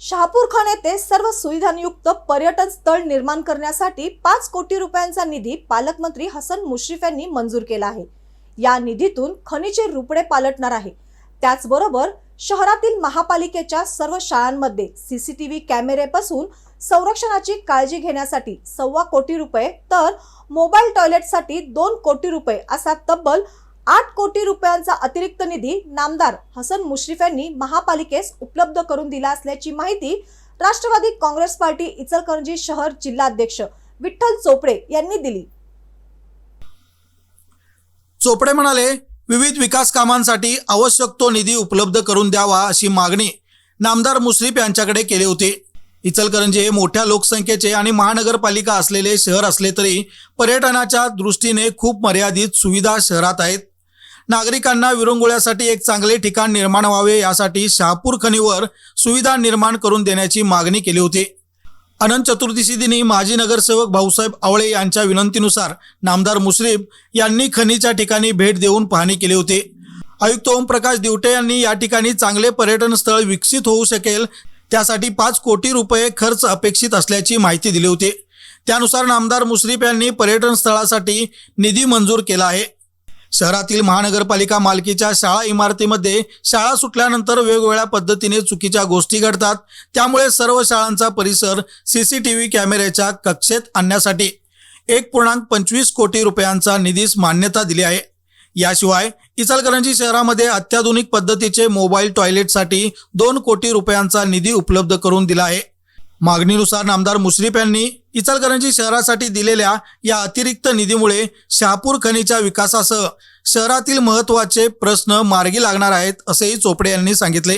शहापूर खान येथे सर्व सुविधांयुक्त पर्यटन स्थळ निर्माण करण्यासाठी पाच कोटी रुपयांचा निधी पालकमंत्री हसन मुश्रीफ यांनी मंजूर केला आहे. या निधीतून खनिजे रुपडे पालटणार आहे. त्याचबरोबर शहरातील महापालिकेच्या सर्व शाळांमध्ये सीसीटीव्ही कॅमेरेपासून संरक्षणाची काळजी घेण्यासाठी सव्वा कोटी रुपये तर मोबाईल टॉयलेटसाठी दोन कोटी रुपये असा तब्बल आठ कोटी रुपयांचा अतिरिक्त निधी नामदार हसन मुश्रीफ यांनी महापालिकेस उपलब्ध करून दिला असल्याची माहिती राष्ट्रवादी काँग्रेस पार्टी इचलकरंजी शहर जिल्हाध्यक्ष विठ्ठल चोपडे यांनी दिली. चोपडे म्हणाले विविध विकास कामांसाठी आवश्यक तो निधी उपलब्ध करून द्यावा अशी मागणी नामदार मुश्रीफ यांच्याकडे केली होती. इचलकरंजी हे मोठ्या लोकसंख्येचे आणि महानगरपालिका असलेले शहर असले तरी पर्यटनाच्या दृष्टीने खूप मर्यादित सुविधा शहरात आहेत. नागरिकांना विरंगुळ्यासाठी एक चांगले ठिकाण निर्माण व्हावे यासाठी शहापूर खनीवर सुविधा निर्माण करून देण्याची मागणी केली होती. अनंत चतुर्दशी दिनी माजी नगरसेवक भाऊसाहेब आवळे यांच्या विनंतीनुसार नामदार मुश्रीफ यांनी खनीच्या ठिकाणी भेट देऊन पाहणी केली होती. आयुक्त ओमप्रकाश दिवटे यांनी या ठिकाणी चांगले पर्यटन स्थळ विकसित होऊ शकेल त्यासाठी पाच कोटी रुपये खर्च अपेक्षित असल्याची माहिती दिली होती. त्यानुसार नामदार मुश्रीफ यांनी पर्यटन स्थळासाठी निधी मंजूर केला आहे. शहरातील महानगरपालिका मालकीच्या शाळा इमारतीमध्ये शाळा सुटल्यानंतर वेगवेगळ्या पद्धतीने चुकीच्या गोष्टी घडतात. त्यामुळे सर्व शाळांचा परिसर सीसीटीव्ही कॅमेऱ्याच्या कक्षेत आणण्यासाठी एक पूर्णांक पंचवीस कोटी रुपयांचा निधीस मान्यता दिली आहे. याशिवाय इचलकरंजी शहरामध्ये अत्याधुनिक पद्धतीचे मोबाईल टॉयलेटसाठी दोन कोटी रुपयांचा निधी उपलब्ध करून दिला आहे. मागणीनुसार नामदार मुश्रीफ यांनी इचलकरंजी शहरासाठी दिलेल्या या अतिरिक्त निधीमुळे शहापूर खनीच्या विकासासह शहरातील महत्त्वाचे प्रश्न मार्गी लागणार आहेत असेही चोपडे यांनी सांगितले.